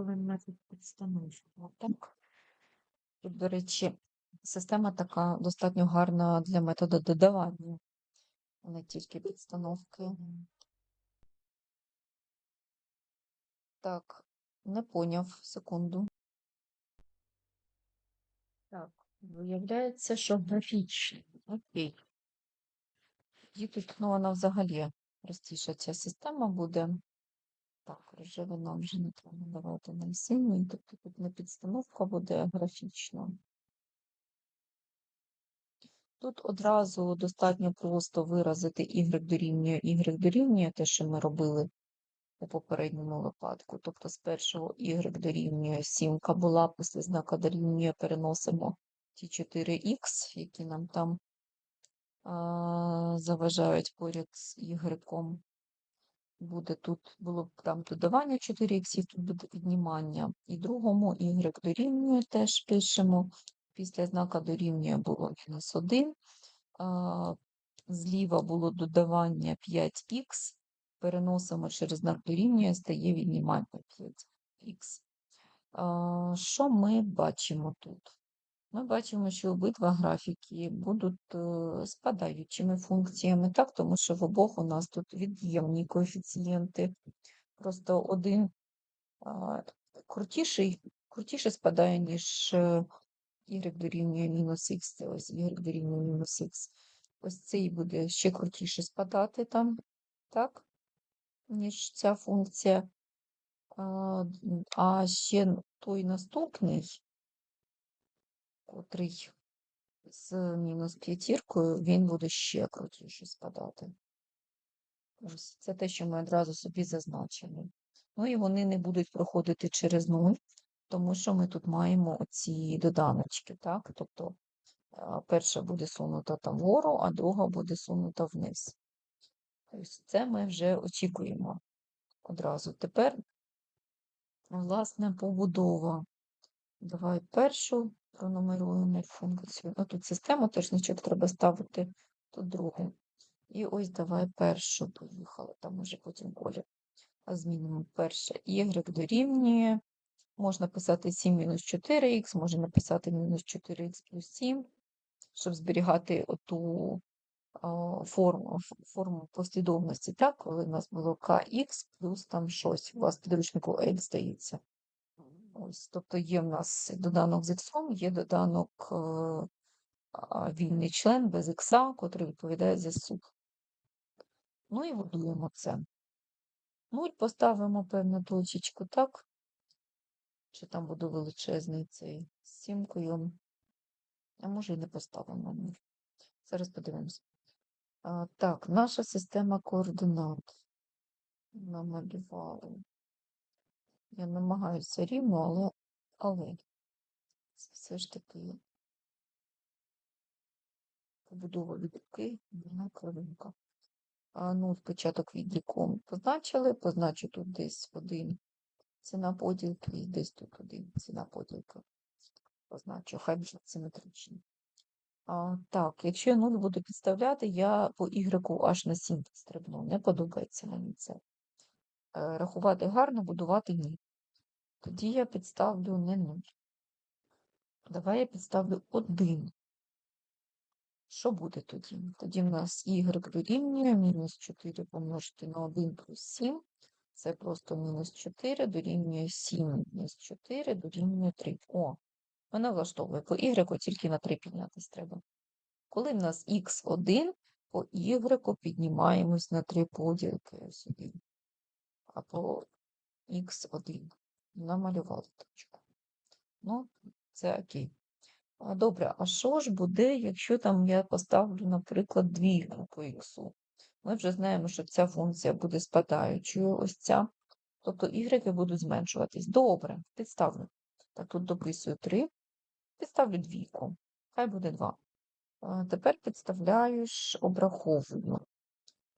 коли метод підстановки. Так. Тут, до речі, система така достатньо гарна для методу додавання, а не тільки підстановки. Так, не поняв, секунду. Так, виявляється, що графічно. Окей. І тут, ну, вона взагалі простіша ця система буде. Так, рожевий нам вже не давати на синій, тобто тут не підстановка буде графічна. Тут одразу достатньо просто виразити y дорівнює y дорівнює те, що ми робили у попередньому випадку. Тобто з першого y дорівнює 7 була, після знака дорівнює переносимо ті 4х, які нам там а, заважають поряд з y. Буде тут, було б там додавання 4х, тут буде віднімання. І другому y дорівнює теж пишемо. Після знака дорівнює було мінус 1. Зліва було додавання 5х. Переносимо через знак дорівнює, стає віднімання 5х. Що ми бачимо тут? Ми бачимо, що обидва графіки будуть е, спадаючими функціями, так, тому що в обох у нас тут від'ємні коефіцієнти. Просто один крутіший, крутіше спадає, ніж е, y дорівнює мінус х, ось y дорівнює мінус х. Ось цей буде ще крутіше спадати там, так, ніж ця функція. А ще той наступний, котрий з мінус п'ятіркою, він буде ще крутіше спадати. Ось це те, що ми одразу собі зазначили. Ну і вони не будуть проходити через нуль, тому що ми тут маємо оці доданочки, так? Тобто перша буде сунута там вгору, а друга буде сунута вниз. Ось це ми вже очікуємо одразу. Тепер, власне, побудова. Давай першу пронумеруємо функцію. Ну, тут систему нічого треба ставити, тут другу. І ось давай першу поїхали, там може потім колір. А змінимо перше y дорівнює. Можна писати 7 мінус 4х, можна написати мінус 4х плюс 7, щоб зберігати оту форму, форму послідовності, так, коли в нас було kx плюс там щось. У вас підручнику L здається. Ось, тобто є в нас доданок з іксом, є доданок е, вільний член без ікса, котрий відповідає за суд. Ну і будуємо це. Ну і поставимо певну точечку, так? Чи там буде величезний цей з сімкою. А може і не поставимо. ні. Зараз подивимося. А, так, наша система координат. Намалювали. Я намагаюся рівно, але, але все ж таки побудова від руки, вона кривинка. Ну, початок відліком позначили, позначу тут десь один ціна поділки, і десь тут один ціна поділки. Позначу, хай вже симетричні. А, так, якщо я 0 буду підставляти, я по Y аж на 7 стрибну. Не подобається мені це. Е, рахувати гарно, будувати ні. Тоді я підставлю не 0. Давай я підставлю 1. Що буде тоді? Тоді в нас y дорівнює мінус 4 помножити на 1 плюс 7. Це просто мінус 4 дорівнює 7 мінус 4 дорівнює 3. О, мене влаштовує. По y тільки на 3 піднятись треба. Коли в нас x1, по y піднімаємось на 3 поділки. Ось один. А по x1 намалювали точку. Ну, це окей. Добре, а що ж буде, якщо там я поставлю, наприклад, двійку по х? Ми вже знаємо, що ця функція буде спадаючою, ось ця. Тобто y будуть зменшуватись. Добре, підставлю. Так, тут дописую 3, підставлю двійку. Хай буде 2. Тепер підставляю ж обраховую.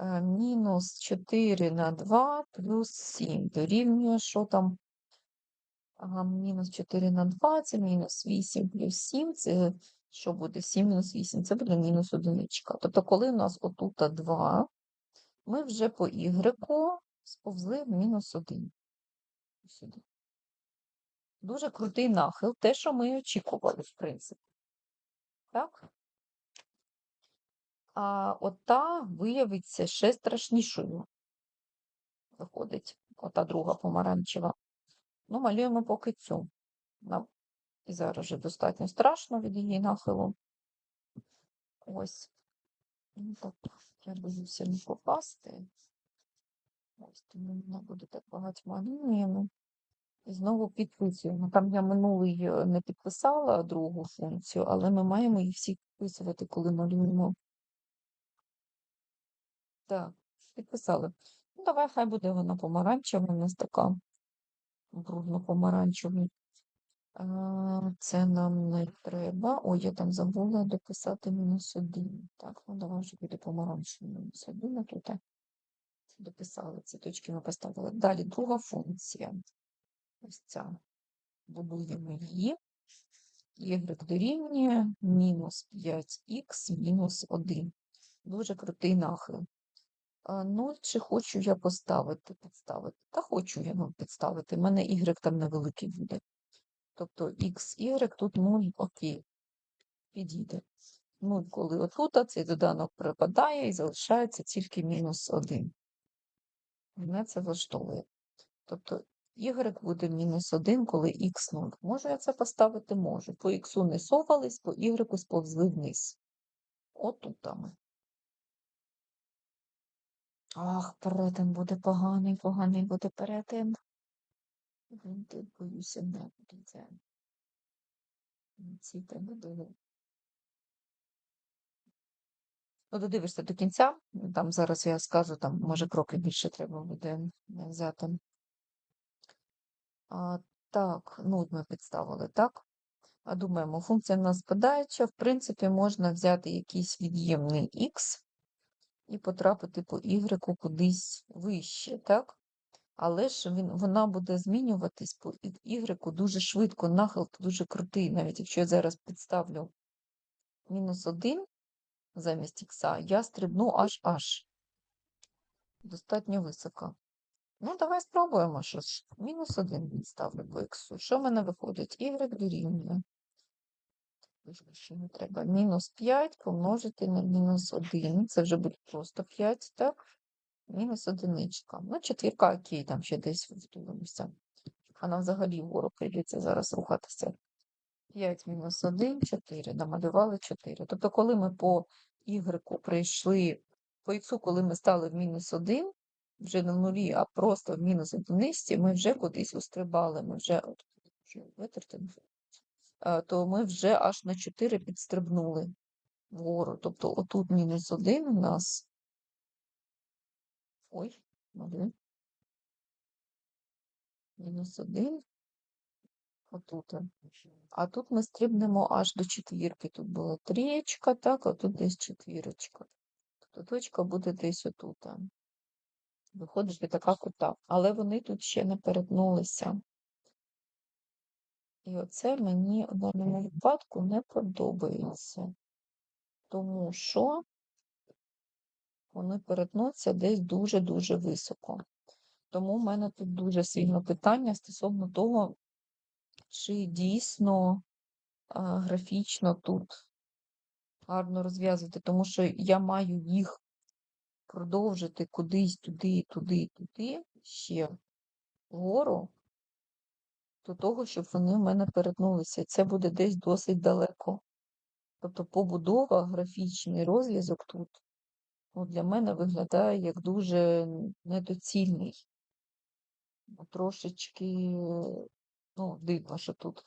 Е, Мінус 4 на 2 плюс 7 дорівнює, що там Ага, мінус 4 на 2, це мінус 8 плюс 7, це що буде 7 мінус 8, це буде мінус 1. Тобто, коли у нас отут 2, ми вже по y сповзли в мінус 1. Сюди. Дуже крутий нахил, те, що ми очікували, в принципі. Так? А ота виявиться ще страшнішою. Виходить, ота друга помаранчева. Ну, малюємо поки цю. Нам і зараз вже достатньо страшно від її нахилу. Ось. Ну, так, я боюся не попасти. Ось, тому вона буде так багато малюємо. І знову підписуємо. Там я минулий е, не підписала другу функцію, але ми маємо їх всі підписувати, коли малюємо. Так, підписали. Ну, давай, хай буде вона помаранчева, у нас така брудно-помаранчева. Це нам не треба. Ой, я там забула дописати мінус один. Так, ну давай вже буде помаранчевий мінус один, тут дописали. Ці точки ми поставили. Далі друга функція. Ось ця. Будуємо її. Y дорівнює мінус 5х мінус 1. Дуже крутий нахил. А, Ну, чи хочу я поставити, підставити? Та хочу я ну, підставити. У мене y там невеликий буде. Тобто x, y тут 0, окей, підійде. 0, коли отут цей доданок припадає і залишається тільки мінус 1. Мене це влаштовує. Тобто y буде мінус 1, коли x 0. Можу я це поставити? Можу. По x не совались, по y сповзли вниз. Отут там. Ах, перетин буде поганий, поганий буде перетин. Він тут, боюся, не буде. Ці тебе були. Ну, додивишся до кінця, там зараз я скажу, там, може, кроки більше треба буде взяти. А, так, ну, от ми підставили, так? А думаємо, функція в нас спадаюча, в принципі, можна взяти якийсь від'ємний х і потрапити по y кудись вище, так? Але ж він, вона буде змінюватись по y дуже швидко, нахил дуже крутий. Навіть якщо я зараз підставлю мінус 1 замість х, я стрибну аж аж. Достатньо високо. Ну, давай спробуємо, що ж. Мінус 1 підставлю по х. Що в мене виходить? y дорівнює. Не треба. Мінус 5 помножити на мінус 1. Це вже буде просто 5, так? Мінус одиничка. Ну, четвірка, окей, там ще десь втулимося. Вона взагалі вгору прийдеться зараз рухатися. 5 мінус 1, 4. Намалювали 4. Тобто, коли ми по y прийшли, по х, коли ми стали в мінус 1, вже не в нулі, а просто в мінус одиниці, ми вже кудись устрибали, ми вже, от, витерти, то ми вже аж на 4 підстрибнули вгору. Тобто, отут мінус 1 у нас. Ой, один. Мінус один. Отут. А тут ми стрибнемо аж до четвірки. Тут була трієчка, так, а тут десь четвірочка. Тобто точка буде десь отут. Виходить така кута. Але вони тут ще не перетнулися. І оце мені в даному випадку не подобається. Тому що вони перетнуться десь дуже-дуже високо. Тому в мене тут дуже сильне питання стосовно того, чи дійсно а, графічно тут гарно розв'язувати, тому що я маю їх продовжити кудись туди, туди, туди, ще вгору, до того, щоб вони в мене перетнулися. Це буде десь досить далеко. Тобто побудова, графічний розв'язок тут ну, для мене виглядає як дуже недоцільний. Трошечки, ну, дивно, що тут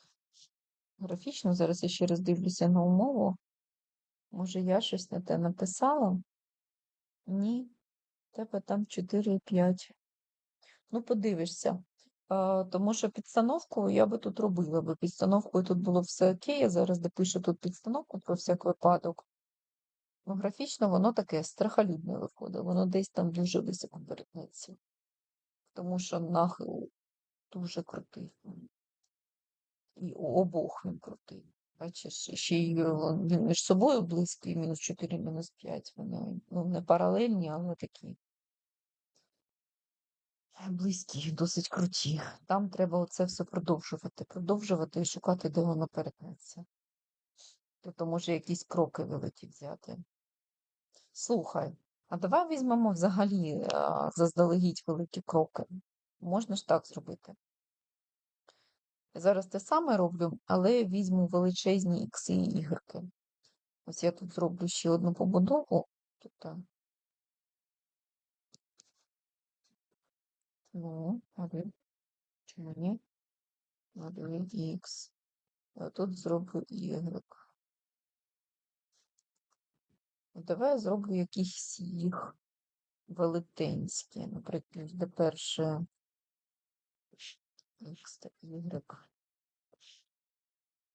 графічно. Зараз я ще раз дивлюся на умову. Може, я щось не те написала? Ні. Тебе там 4,5. Ну, подивишся. Тому що підстановку я би тут робила, бо підстановкою тут було все окей. Я зараз допишу тут підстановку про всяк випадок. Ну, графічно воно таке страхолюдне виходить, воно десь там дуже високо перетнеться. Тому що нахил дуже крутий. І у обох він крутий. Бачиш, ще й він між собою близький, мінус 4, мінус 5. Вони ну, не паралельні, але такі. Близькі, досить круті. Там треба оце все продовжувати, продовжувати і шукати, де воно перетнеться. Тобто, може, якісь кроки великі взяти. Слухай, а давай візьмемо взагалі заздалегідь великі кроки. Можна ж так зробити. Зараз те саме роблю, але візьму величезні ікси і ігрки. Ось я тут зроблю ще одну побудову. Тут, ну, один. Чому ні? Один ікс. А тут зроблю y. Ну, Давай я зроблю якісь їх велетенські. Наприклад, де перше X та Y.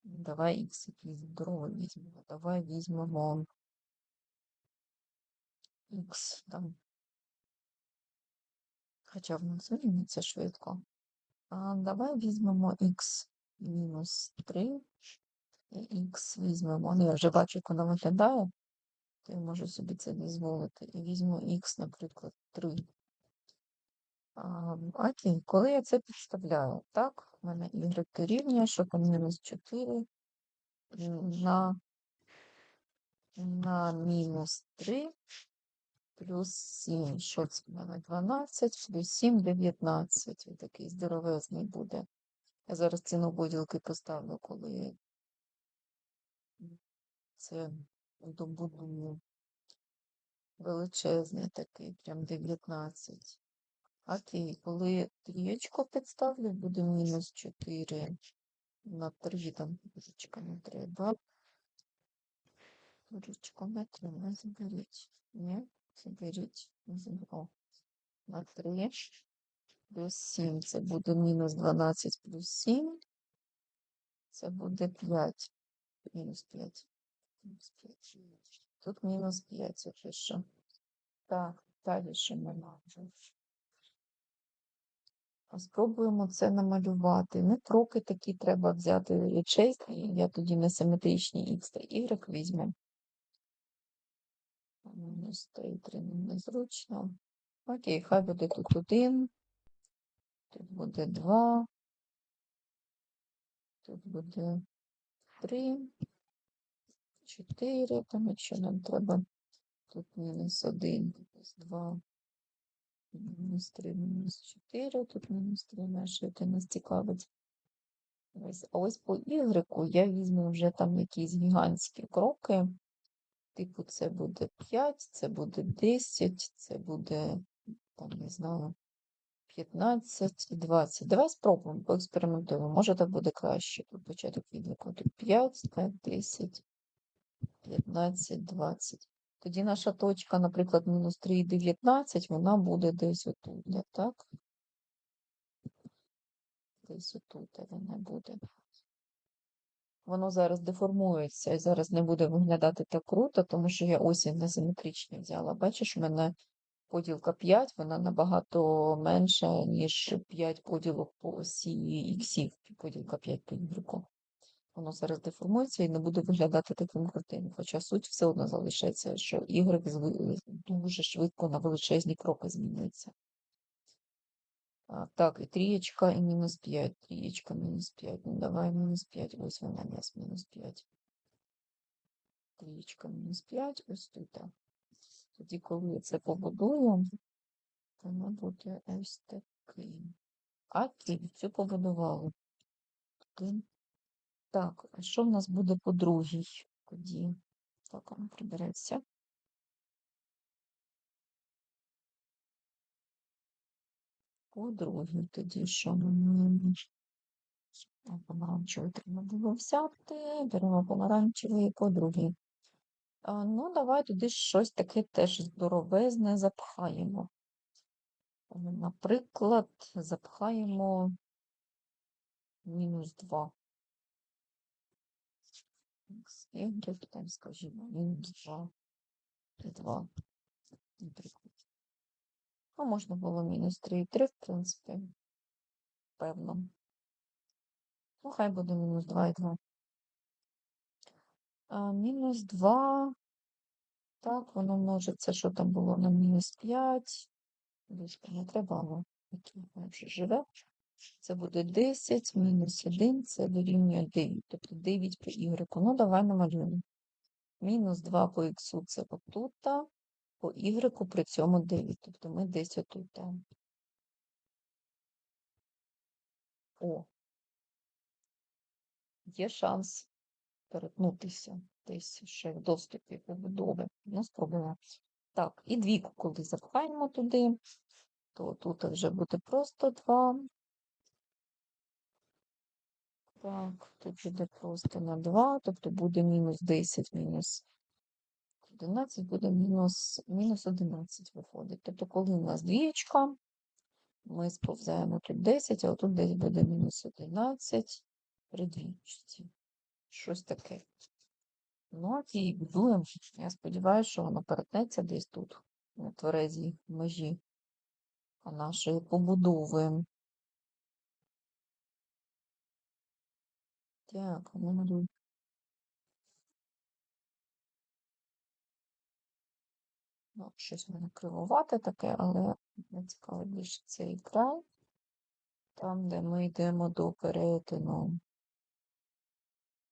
Давай X якийсь здоровий візьмемо. Давай візьмемо X там. Хоча в нас вийметься швидко. А давай візьмемо X мінус 3 і X візьмемо. Ну, я вже бачу, як воно виглядає. То я можу собі це дозволити. І візьму X, наприклад, 3. А, окей, коли я це підставляю, так, у мене y рівня, що там мінус 4 на, на мінус 3 плюс 7, що це в мене 12, плюс 7, 19. Ось такий здоровезний буде. Я зараз ціну поділки поставлю, коли це добудую величезний такий, прям 19. Окей, коли трієчку підставлю, буде мінус 4 на 3, там ручка не треба. Ручку не треба, заберіть. Ні, заберіть, не. На 3 плюс 7, це буде мінус 12 плюс 7. Це буде 5. Мінус 5. Мінус 5. Тут мінус 5, якщо що. Так, далі що ми маємо. Спробуємо це намалювати. Ну, кроки такі треба взяти величезні. Я тоді несиметричні X та Y візьму. Мінус 3, 3 незручно. Окей, хай буде тут 1. Тут буде 2. Тут буде 3. 4. Там, якщо нам треба. Тут мінус 1, мінус 2. Мінус 3, мінус 4, тут мінус 3 наші, це нас цікавить. Ось, ось по Y я візьму вже там якісь гігантські кроки. Типу, це буде 5, це буде 10, це буде, там, не знаю, 15 20. Давай спробуємо, поекспериментуємо. Може, так буде краще. Тут початок відліку. Тут 5, 10, 15, 20. Тоді наша точка, наприклад, мінус 3,19, вона буде десь отут, так? Десь отут вона буде. Воно зараз деформується і зараз не буде виглядати так круто, тому що я осінь несиметричні взяла. Бачиш, в мене поділка 5, вона набагато менша, ніж 5 поділок по осі іксів, поділка 5 по ігреку воно зараз деформується і не буде виглядати таким крутим. Хоча суть все одно залишається, що Y дуже швидко на величезні кроки змінюється. А, так, і трієчка, і мінус 5. Трієчка, мінус 5. Ну, давай мінус 5. Ось вона нас мінус 5. Трієчка, мінус 5. Ось тут. Тоді, коли це побудую, воно буде ось такий. Окей, цю побудували. Так, а що в нас буде по другій тоді? Так, воно прибереться. По другій тоді що ми маємо? Помаранчевий треба було взяти. Беремо помаранчевий по другій. Ну, давай туди щось таке теж здоровезне запхаємо. Наприклад, запхаємо мінус 2 y, там, скажімо, мінус 2 2, наприклад. Ну, можна було мінус 3 і 3, в принципі, певно. Ну, хай буде мінус 2 і 2. А, мінус 2, так, воно множиться, що там було на мінус 5. Десь не треба, але який вже живе. Це буде 10 мінус 1, це дорівнює 9. Тобто 9 по y. Ну, давай намалюємо. Мінус 2 по х це отут, по y при цьому 9. Тобто ми десь отут. там. О, є шанс перетнутися десь ще в доступі побудови. Ну, спробуємо. Так, і двійку, коли запхаємо туди, то тут вже буде просто 2. Так, тут буде просто на 2, тобто буде мінус 10, мінус 11, буде мінус, мінус 11 виходить. Тобто, коли у нас двієчка, ми сповзаємо тут 10, а отут десь буде мінус 11 при двічці. Щось таке. Ну, і будуємо. Я сподіваюся, що воно перетнеться десь тут, на тверезій межі нашої побудови. Так, ну Ну, щось мене кривувате таке, але не цікаво більше цей край. Там, де ми йдемо до перетину.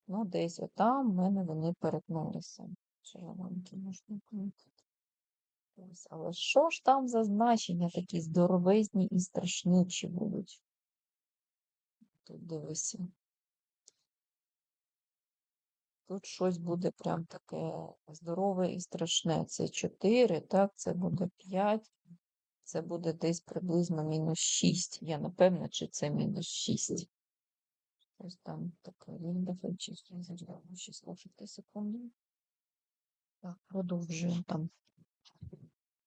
Ну, десь отам в мене вони перетнулися. Червоненькі можна. Ось, але що ж там за значення такі здоровезні і страшнічі будуть? Тут дивися. Тут щось буде прям таке здорове і страшне. Це 4, так, це буде 5, це буде десь приблизно мінус 6. Я напевна, чи це мінус 6. Ось там таке віндефе, чисто заждемо ще слухайте секунду. Так, продовжуємо там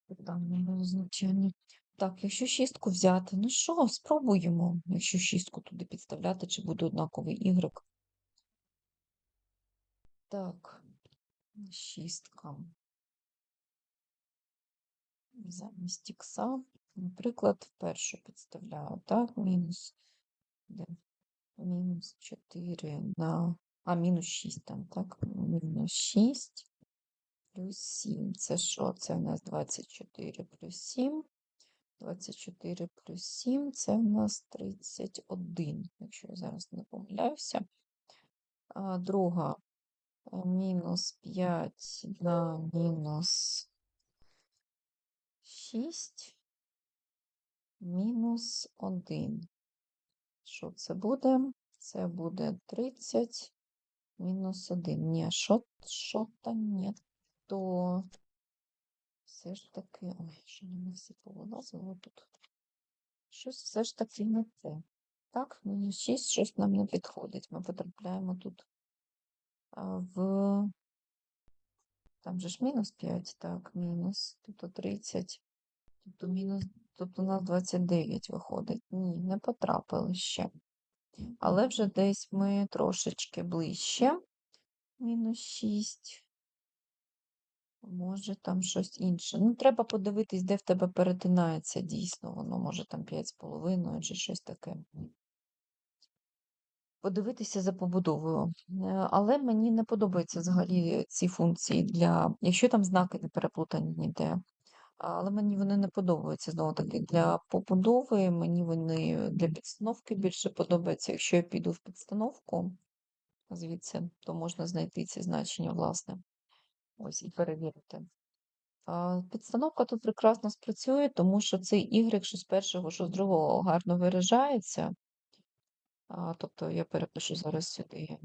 питання значення. Так, якщо шістку взяти, ну що, спробуємо, якщо шістку туди підставляти, чи буде однаковий y. Так, шістка. Замість ікса, наприклад, першу підставляю, так, мінус, де? мінус 4 на, а, мінус 6 там, так, мінус 6 плюс 7. Це що? Це у нас 24 плюс 7. 24 плюс 7 це у нас 31, якщо я зараз не помиляюся. А друга мінус 5 на мінус 6, мінус 1. Що це буде? Це буде 30 мінус 1. Ні, що, що то ні, то все ж таки, ой, що не всі повилазило тут. Щось все ж таки не те. Так, мінус 6, щось нам не підходить. Ми потрапляємо тут в. Там же ж мінус 5, так, мінус. Тут 30. Тут мінус, тут у нас 29 виходить. Ні, не потрапили ще. Але вже десь ми трошечки ближче. Мінус 6. Може, там щось інше. Ну, треба подивитись, де в тебе перетинається дійсно. Воно може там 5,5 чи щось таке подивитися за побудовою. Е, але мені не подобаються взагалі ці функції для, якщо там знаки не переплутані ніде. Але мені вони не подобаються знову таки для побудови, мені вони для підстановки більше подобаються. Якщо я піду в підстановку звідси, то можна знайти ці значення, власне. Ось і перевірити. Підстановка тут прекрасно спрацює, тому що цей Y, що з першого, що з другого гарно виражається. А, Тобто я перепишу зараз сюди.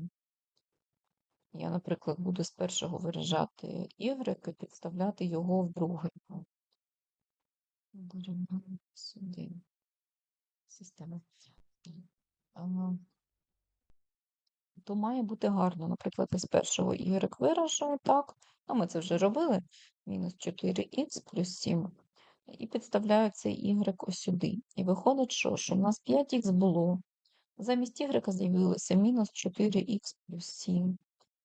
Я, наприклад, буду з першого виражати y і підставляти його в другий. Сюди. Система. То має бути гарно. Наприклад, з першого y виражу, так. Ну, ми це вже робили. Мінус 4х плюс 7. І підставляю цей y ось сюди. І виходить, що, що у нас 5х було. Замість y з'явилося мінус 4х плюс 7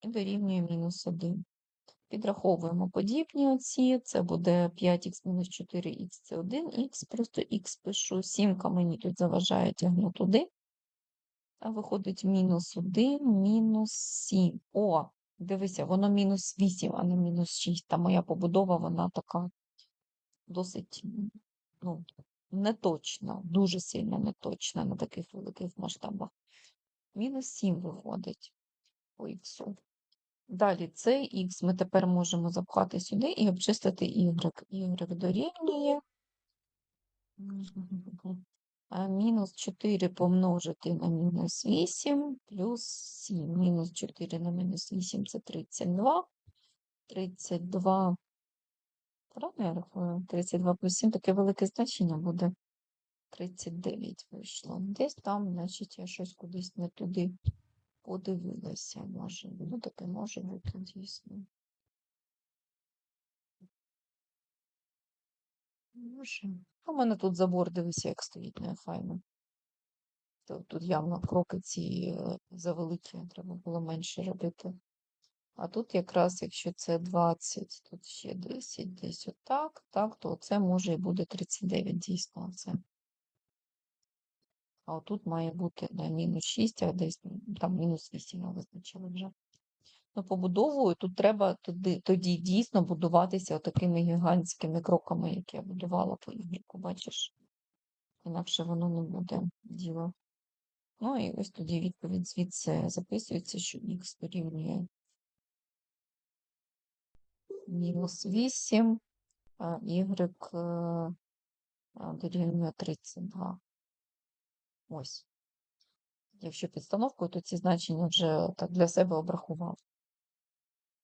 і дорівнює мінус 1. Підраховуємо подібні оці, це буде 5х мінус 4х це 1х, просто х пишу, 7 мені тут заважає тягну туди. А виходить мінус 1, мінус 7. О, дивися, воно мінус 8, а не мінус 6. Та моя побудова, вона така досить, ну, неточна, дуже сильно неточна на таких великих масштабах. Мінус 7 виходить по х. Далі цей х ми тепер можемо запхати сюди і обчистити y. y дорівнює мінус 4 помножити на мінус 8 плюс 7. Мінус 4 на мінус 8 це 32. 32. Правильно я рахую? 32 плюс 7 таке велике значення буде. 39 вийшло. Десь там, значить, я щось кудись не туди подивилася. Може, ну таке може бути дійсно. Може. У мене тут забор, дивися, як стоїть нефайно. То Тут явно кроки ці е, завеликі, треба було менше робити. А тут якраз, якщо це 20, тут ще 10, десь отак, так, то це може і буде 39, дійсно, це. А отут має бути да, мінус 6, а десь там мінус 8 я визначила вже. Ну, побудовою тут треба тоді, тоді дійсно будуватися такими гігантськими кроками, як я будувала по ігрику, бачиш? Інакше воно не буде діло. Ну і ось тоді відповідь звідси записується, що х дорівнює мінус 8, а y а, дорівнює 32. Ось. Якщо підстановкою, то ці значення вже так для себе обрахував.